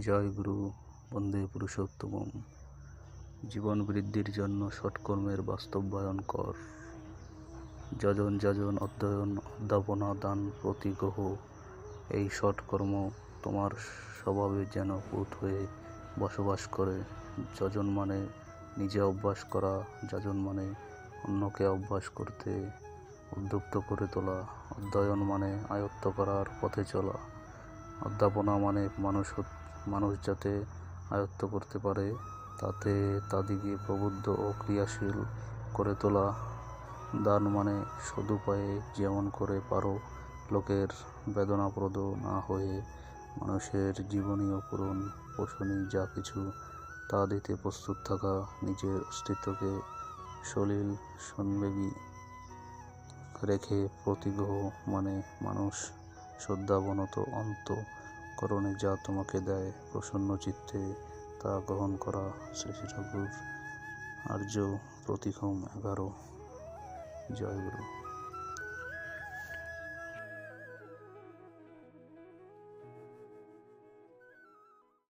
জয় গুরু, বন্দে পুরুষোত্তম জীবন বৃদ্ধির জন্য সৎকর্মের বাস্তবায়ন কর। যজন যজন অধ্যয়ন, অধ্যাপনা, দান, প্রতিগ্রহ, এই সৎকর্ম তোমার স্বভাবে যেন পুত হয়ে বসবাস করে। যজন মানে নিজে অভ্যাস করা, যজন মানে অন্যকে অভ্যাস করতে উদ্যুক্ত করে তোলা। অধ্যয়ন মানে আয়ত্ত করার পথে চলা। অধ্যাপনা মানে মানুষ মানুষ যাতে আয়ত্ত করতে পারে, তাতে তাদিকে প্রবুদ্ধ ও ক্রিয়াশীল করে তোলা। দান মানে সদুপায়ে যেমন করে পারো, লোকের বেদনাপ্রদ না হয়ে মানুষের জীবনীয় পূরণ পোষণী যা কিছু, তা দিতে প্রস্তুত থাকা নিজের অস্তিত্বকে সলিল সন্বেগী রেখে প্রতিগ্রহ মানে মানুষ শ্রদ্ধাবনত অন্তঃকরণে যা তোমাকে দেয় প্রসন্ন চিত্তে তা গ্রহণ করা শ্রী শ্রী ঠাকুর। আর্য প্রতিকম এগারো। জয় গুরু।